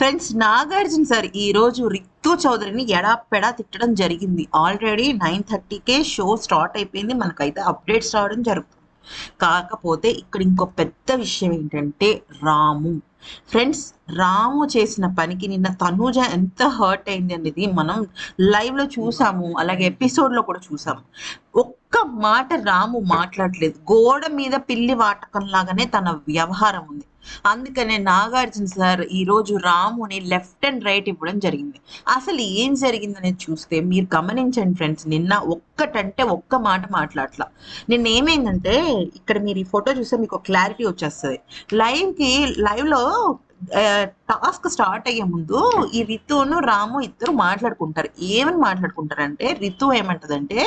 Friends Nagarjuna sir ఈరోజు రోజు చౌదరిని ఎడాపెడా తిట్టడం జరిగింది. ఆల్రెడీ నైన్ థర్టీకే షో స్టార్ట్ అయిపోయింది. మనకైతే అప్డేట్స్ రావడం జరుగుతుంది. కాకపోతే ఇక్కడ ఇంకో పెద్ద విషయం ఏంటంటే రాము. ఫ్రెండ్స్ రాము చేసిన పనికి నిన్న తనూజ ఎంత హర్ట్ అయింది అనేది మనం లైవ్లో చూసాము. అలాగే ఎపిసోడ్లో కూడా చూసాము. ఒక్క మాట రాము మాట్లాడలేదు. గోడ మీద పిల్లి వాటకం లాగానే తన వ్యవహారం ఉంది. అందుకనే నాగార్జున సార్ ఈ రోజు రాముని లెఫ్ట్ అండ్ రైట్ ఇవ్వడం జరిగింది. అసలు ఏం జరిగిందనేది చూస్తే మీరు గమనించండి ఫ్రెండ్స్ నిన్న ఒక్కటంటే ఒక్క మాట మాట్లాడలా నిన్న ఏమైందంటే ఇక్కడ మీరు ఈ ఫోటో చూస్తే మీకు క్లారిటీ వచ్చేస్తుంది. లైవ్కి లైవ్లో టాస్క్ స్టార్ట్ అయ్యే ముందు ఈ రితును రాము ఇద్దరు మాట్లాడుకుంటారు. ఏమని మాట్లాడుకుంటారంటే రితు ఏమంటదంటే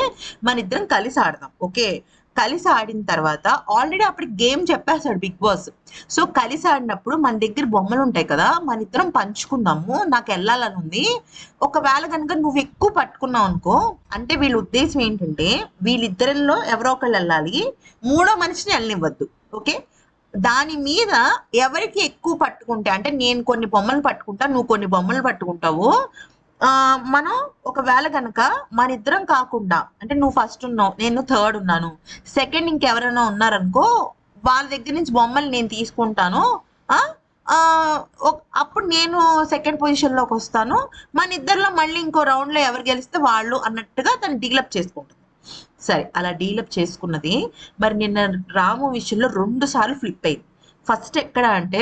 మన ఇద్దరం కలిసి ఆడదాం ఓకే? కలిసి ఆడిన తర్వాత ఆల్రెడీ అప్పుడు గేమ్ చెప్పేస్తాడు బిగ్ బాస్ సో కలిసి ఆడినప్పుడు మన దగ్గర బొమ్మలు ఉంటాయి కదా మన ఇద్దరం పంచుకుందాము నాకు వెళ్ళాలని ఉంది. ఒకవేళ కనుక నువ్వు ఎక్కువ పట్టుకున్నావు అనుకో అంటే వీళ్ళ ఉద్దేశం ఏంటంటే వీళ్ళిద్దరిలో ఎవరో ఒకళ్ళు వెళ్ళాలి మూడో మనిషిని వెళ్ళనివ్వద్దు. ఓకే దాని మీద ఎవరికి ఎక్కువ పట్టుకుంటే అంటే నేను కొన్ని బొమ్మలు పట్టుకుంటా నువ్వు కొన్ని బొమ్మలు పట్టుకుంటావు మనం ఒకవేళ కనుక మన ఇద్దరం కాకుండా అంటే నువ్వు ఫస్ట్ ఉన్నావు నేను థర్డ్ ఉన్నాను సెకండ్ ఇంకెవరైనా ఉన్నారనుకో వాళ్ళ దగ్గర నుంచి బొమ్మలు నేను తీసుకుంటాను అప్పుడు నేను సెకండ్ పొజిషన్లోకి వస్తాను మన ఇద్దరిలో మళ్ళీ ఇంకో రౌండ్లో ఎవరు గెలిస్తే వాళ్ళు అన్నట్టుగా తను డీలప్ చేసుకుంటుంది. సరే అలా డీలప్ చేసుకున్నది మరి నిన్న రాము విషయంలో రెండు సార్లు ఫ్లిప్ అయింది. ఫస్ట్ ఎక్కడ అంటే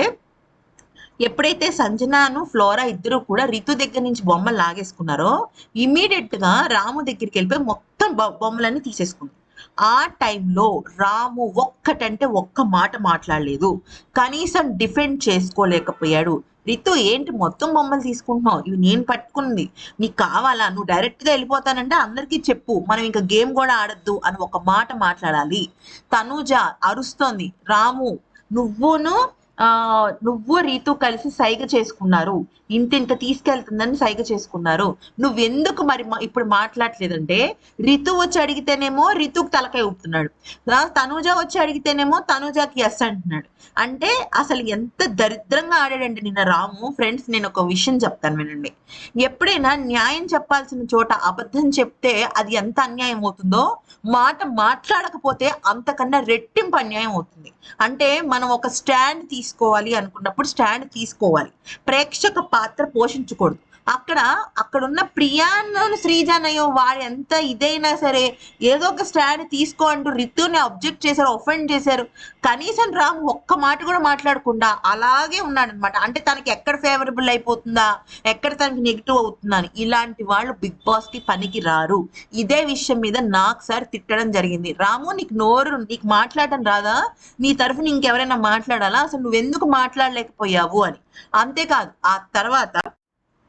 ఎప్పుడైతే సంజనాను ఫ్లోరా ఇద్దరు కూడా రితు దగ్గర నుంచి బొమ్మలు లాగేసుకున్నారో ఇమీడియట్గా రాము దగ్గరికి వెళ్ళిపోయి మొత్తం బొమ్మలన్నీ తీసేసుకుంది. ఆ టైంలో రాము ఒక్కటంటే ఒక్క మాట మాట్లాడలేదు. కనీసం డిఫెండ్ చేసుకోలేకపోయాడు. రితు ఏంటి మొత్తం బొమ్మలు తీసుకుంటున్నావు? ఇవి నేను పట్టుకుంది నీకు కావాలా? నువ్వు డైరెక్ట్గా వెళ్ళిపోతానంటే అందరికీ చెప్పు. మనం ఇంకా గేమ్ కూడా ఆడద్దు అని ఒక మాట మాట్లాడాలి. తనూజ అరుస్తోంది. రాము నువ్వును నువ్వు రీతు కలిసి సైగ చేసుకున్నారు. ఇంత ఇంత తీసుకెళ్తుందని సైగ చేసుకున్నారు. నువ్వెందుకు మరి ఇప్పుడు మాట్లాడలేదంటే రితు వచ్చి అడిగితేనేమో రితుకు తలకాయ ఊపుతున్నాడు. ఆ, తనూజ వచ్చి అడిగితేనేమో తనూజకి ఎస్ అంటున్నాడు. అంటే అసలు ఎంత దరిద్రంగా ఆడాడండి నిన్న రాము. ఫ్రెండ్స్ నేను ఒక విషయం చెప్తాను వినండి. ఎప్పుడైనా న్యాయం చెప్పాల్సిన చోట అబద్ధం చెప్తే అది ఎంత అన్యాయం అవుతుందో మాట మాట్లాడకపోతే అంతకన్నా రెట్టింపు అన్యాయం అవుతుంది. అంటే మనం ఒక స్టాండ్ తీసుకోవాలి అనుకున్నప్పుడు స్టాండ్ తీసుకోవాలి. ప్రేక్షక పాత్ర పోషించకూడదు. అక్కడ అక్కడున్న ప్రియాను శ్రీజానయ్యో వాడు ఎంత ఇదైనా సరే ఏదో ఒక స్టాండ్ తీసుకో అంటూ రితుని అబ్జెక్ట్ చేశారు ఒఫెండ్ చేశారు. కనీసం రామ్ ఒక్క మాట కూడా మాట్లాడకుండా అలాగే ఉన్నాడు అనమాట అంటే తనకి ఎక్కడ ఫేవరబుల్ అయిపోతుందా ఎక్కడ తనకి నెగిటివ్ అవుతుందా అని. ఇలాంటి వాళ్ళు బిగ్ బాస్కి పనికి రారు. ఇదే విషయం మీద నాకు సార్ తిట్టడం జరిగింది. రాము నీకు నోరు నీకు మాట్లాడడం రాదా? నీ తరఫున ఇంకెవరైనా మాట్లాడాలా? అసలు నువ్వెందుకు మాట్లాడలేకపోయావు అని. అంతేకాదు ఆ తర్వాత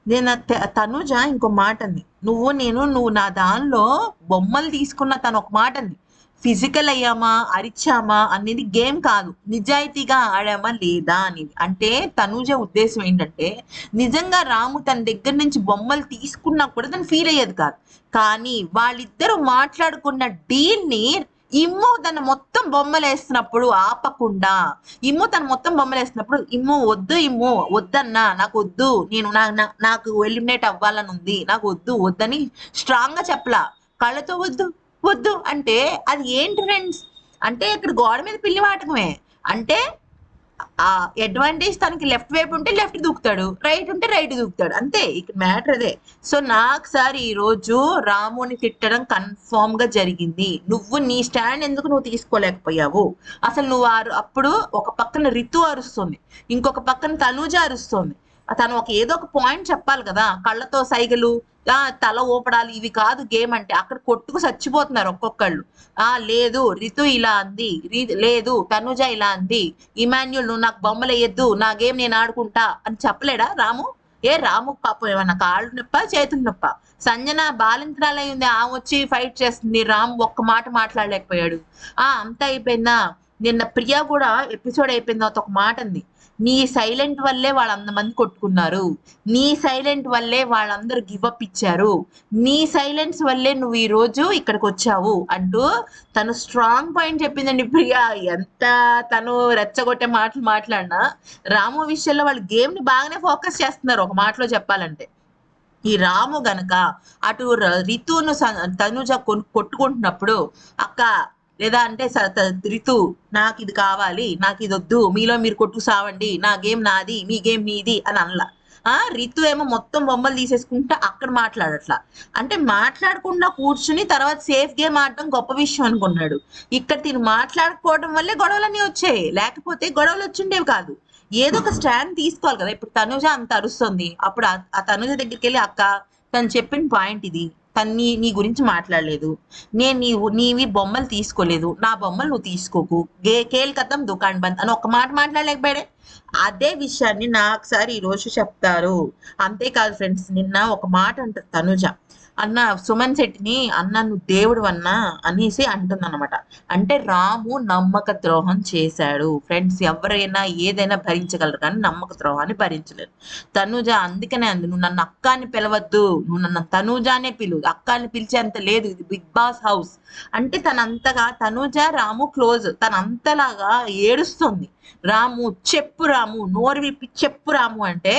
నేను త- తనుజ ఇంకో మాట అంది నువ్వు నేను నువ్వు నా దానిలో బొమ్మలు తీసుకున్న తను ఒక మాట అంది ఫిజికల్ అయ్యామా అరిచామా అనేది గేమ్ కాదు. నిజాయితీగా ఆడామా లేదా అనేది. అంటే తనుజ ఉద్దేశం ఏంటంటే నిజంగా రాము తన దగ్గర నుంచి బొమ్మలు తీసుకున్నా కూడా తను ఫీల్ అయ్యేది కాదు. కానీ వాళ్ళిద్దరూ మాట్లాడుకున్న డీల్ని ఇమ్ము తన మొత్తం బొమ్మలేస్తున్నప్పుడు ఆపకుండా ఇమ్ము తను మొత్తం బొమ్మలు ఇమ్ము వద్దు ఇమ్ము వద్దన్నా నాకు వద్దు నేను నా నాకు ఎలిమినేట్ అవ్వాలని ఉంది నాకు వద్దు వద్దని స్ట్రాంగ్గా చెప్పలా. కళ్ళతో వద్దు వద్దు అంటే అది ఏంటి ఫ్రెండ్స్ అంటే ఇక్కడ గోడ మీద పిల్లి వాటకమే అంటే అడ్వాంటేజ్ తనకి లెఫ్ట్ వైపు ఉంటే లెఫ్ట్ దూకుతాడు రైట్ ఉంటే రైట్ దూకుతాడు. అంతే ఇక్కడ మ్యాటర్ అదే. సో నాకు సార్ ఈ రోజు రాముని తిట్టడం కన్ఫామ్గా జరిగింది. నువ్వు నీ స్టాండ్ ఎందుకు నువ్వు తీసుకోలేకపోయావు? అసలు నువ్వు ఆరు అప్పుడు ఒక పక్కన రితు అరుస్తుంది ఇంకొక పక్కన తనూజ అరుస్తుంది. తను ఒక ఏదో ఒక పాయింట్ చెప్పాలి కదా కళ్ళతో సైగలు తల ఊపడాలి ఇవి కాదు గేమ్ అంటే అక్కడ కొట్టుకు చచ్చిపోతున్నారు ఒక్కొక్కళ్ళు. ఆ లేదు రితు ఇలా అంది రి- లేదు తనుజ ఇలా అంది ఇమాన్యుల్ నువ్వు నాకు బొమ్మలు వేయద్దు నా గేమ్ నేను ఆడుకుంటా అని చెప్పలేడా రాము? ఏ రాము పాపం ఏమన్నా కాళ్ళు నొప్ప చేతులు నొప్ప? సంజన బాలింతరాలై ఉంది ఆమె వచ్చి ఫైట్ చేస్తుంది రాము ఒక్క మాట మాట్లాడలేకపోయాడు. ఆ అంతా అయిపోయిందా? నిన్న ప్రియా కూడా ఎపిసోడ్ అయిపోయిన తర్వాత ఒక మాట అంది. నీ సైలెంట్ వల్లే వాళ్ళంతమంది కొట్టుకున్నారు. నీ సైలెంట్ వల్లే వాళ్ళందరూ గివప్ ఇచ్చారు. నీ సైలెన్స్ వల్లే నువ్వు ఈ రోజు ఇక్కడికి వచ్చావు అంటూ తను స్ట్రాంగ్ పాయింట్ చెప్పిందండి ప్రియా. ఎంత తను రెచ్చగొట్టే మాటలు మాట్లాడినా రాము విషయంలో వాళ్ళు గేమ్ని బాగానే ఫోకస్ చేస్తున్నారు ఒక మాటలో చెప్పాలంటే. ఈ రాము గనక అటు ర- రితును తనుజ కొట్టుకుంటున్నప్పుడు అక్క లేదా అంటే స- త- రితు నాకు ఇది కావాలి నాకు ఇది వద్దు మీలో మీరు కొట్టు సావండి నా గేమ్ నాది మీ గేమ్ మీది అని అనలా. ఆ రితు ఏమో మొత్తం బొమ్మలు తీసేసుకుంటా అక్కడ మాట్లాడట్లా. అంటే మాట్లాడకుండా కూర్చుని తర్వాత సేఫ్ గేమ్ ఆడటం గొప్ప విషయం అనుకున్నాడు. ఇక్కడ తిను మాట్లాడకపోవడం వల్లే గొడవలన్నీ వచ్చాయి. లేకపోతే గొడవలు వచ్చిండేవి కాదు. ఏదో ఒక స్టాండ్ తీసుకోవాలి కదా. ఇప్పుడు తనుజ అంత అరుస్తుంది. అప్పుడు ఆ తనుజ దగ్గరికి వెళ్ళి అక్క తను చెప్పిన పాయింట్ ఇది. తను నీ నీ గురించి మాట్లాడలేదు. నేను నీవు నీవి బొమ్మలు తీసుకోలేదు. నా బొమ్మలు నువ్వు తీసుకోకు. గే కేల్ కథం దుకాణ్ బంద్ అని ఒక మాట మాట్లాడలేకపోయాడే. అదే విషయాన్ని నాకు సారి ఈ రోజు చెప్తారు. అంతేకాదు ఫ్రెండ్స్ నిన్న ఒక మాట అంటారు తనుజ. అన్న సుమన్ శెట్టిని అన్న నువ్వు దేవుడు అన్నా అనేసి అంటుందన్నమాట. అంటే రాము నమ్మక ద్రోహం చేశాడు. ఫ్రెండ్స్ ఎవరైనా ఏదైనా భరించగలరు కానీ నమ్మక ద్రోహాన్ని భరించలేరు. తనుజ అందుకనే అంది నువ్వు నన్ను అక్క అని పిలవద్దు. నువ్వు నన్ను తనుజానే పిలు. అక్క అని పిలిచేంత లేదు. ఇది బిగ్ బాస్ హౌస్. అంటే తనంతగా తనుజ రాము క్లోజ్. తనంతలాగా ఏడుస్తుంది. రాము చెప్పు రాము. నోరు విప్పి చెప్పు రాము. అంటే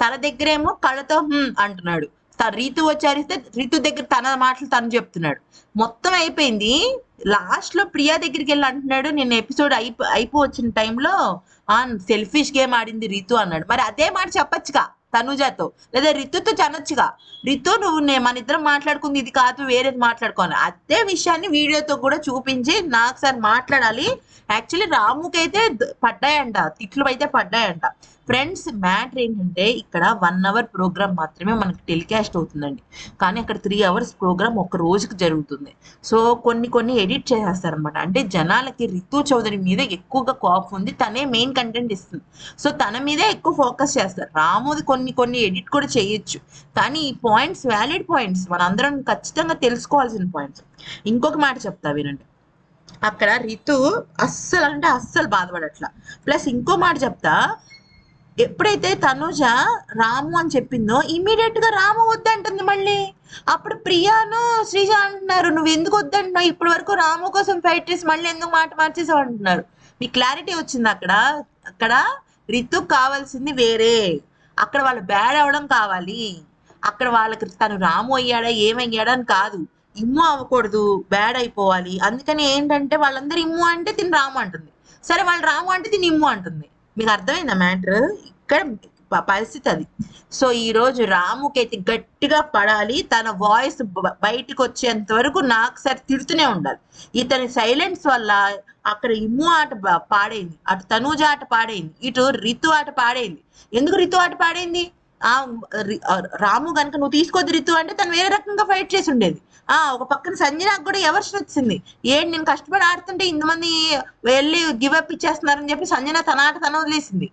తన దగ్గరేమో కళ్ళతో "హ్మ్" అంటున్నాడు. రీతు వచ్చారిస్తే రీతు దగ్గర తన మాటలు తను చెప్తున్నాడు. మొత్తం అయిపోయింది. లాస్ట్లో ప్రియా దగ్గరికి వెళ్ళి అంటున్నాడు నేను ఎపిసోడ్ అయిపో అయిపో వచ్చిన టైంలో ఆ సెల్ఫిష్ గేమ్ ఆడింది రితు అన్నాడు. మరి అదే మాట చెప్పొచ్చుగా తనుజాతో లేదా రితుతో చనొచ్చుగా. రితు నువ్వు నే మన ఇద్దరం మాట్లాడుకుంది ఇది కాదు వేరేది మాట్లాడుకోవాలి అదే విషయాన్ని వీడియోతో కూడా చూపించి నాకు సార్ మాట్లాడాలి. యాక్చువల్లీ రాముకి అయితే పడ్డాయంట తిట్లు అయితే పడ్డాయంట. ఫ్రెండ్స్ మ్యాటర్ ఏంటంటే ఇక్కడ వన్ అవర్ ప్రోగ్రామ్ మాత్రమే మనకి టెలికాస్ట్ అవుతుందండి. కానీ అక్కడ త్రీ అవర్స్ ప్రోగ్రామ్ ఒక రోజుకి జరుగుతుంది. సో కొన్ని కొన్ని ఎడిట్ చేసేస్తారనమాట అంటే జనాలకి రితు చౌదరి మీద ఎక్కువగా కోపం ఉంది. తనే మెయిన్ కంటెంట్ ఇస్తుంది. సో తన మీదే ఎక్కువ ఫోకస్ చేస్తారు. రామోది కొన్ని కొన్ని ఎడిట్ కూడా చేయొచ్చు. కానీ ఈ పాయింట్స్ వ్యాలిడ్ పాయింట్స్. మనందరం ఖచ్చితంగా తెలుసుకోవాల్సిన పాయింట్స్. ఇంకొక మాట చెప్తా వినండి. అక్కడ రితు అస్సలు అంటే అస్సలు బాధపడట్లా. ప్లస్ ఇంకో మాట చెప్తా. ఎప్పుడైతే తనుజ రాము అని చెప్పిందో ఇమీడియట్గా రాము వద్దంటుంది మళ్ళీ. అప్పుడు ప్రియాను శ్రీజ అంటున్నారు నువ్వు ఎందుకు వద్దంటున్నావు? ఇప్పటి వరకు రాము కోసం ఫైట్ చేసి మళ్ళీ ఎందుకు మాట మార్చేసావు? అంటున్నారు. మీ క్లారిటీ వచ్చింది అక్కడ? అక్కడ రితు కావాల్సింది వేరే. అక్కడ వాళ్ళు బ్యాడ్ అవడం కావాలి. అక్కడ వాళ్ళకి తను రాము అయ్యాడా ఏమయ్యాడా అని కాదు. ఇమ్ము అవ్వకూడదు బ్యాడ్ అయిపోవాలి. అందుకని ఏంటంటే వాళ్ళందరూ ఇమ్ము అంటే తిని రాము అంటుంది. సరే వాళ్ళు రాము అంటే తిని ఇమ్ము అంటుంది. మీకు అర్థమైందా మ్యాటర్? ఇక్కడ పరిస్థితి అది. సో ఈ రోజు రాముకి అయితే గట్టిగా పడాలి తన వాయిస్ బయటికి వచ్చేంత వరకు నాకు సరి తిడుతూనే ఉండాలి. ఇతని సైలెన్స్ వల్ల అక్కడ ఇమ్ము ఆట పాడైంది. అటు తనూజ ఆట పాడైంది. ఇటు రితు ఆట పాడైంది. ఎందుకు రితు ఆట పాడైంది? ఆ రి- రాము గనుక నువ్వు తీసుకొద్ది రితు అంటే తను వేరే రకంగా ఫైట్ చేసి ఉండేది. ఆ ఒక పక్కన సంజనాకు కూడా ఎవర్షన్ వచ్చింది ఏంటి నేను కష్టపడి ఆడుతుంటే ఇంతమంది వెళ్ళి గివ్ అప్ ఇచ్చేస్తున్నారని చెప్పి సంజన తన ఆట తన వదిలేసింది.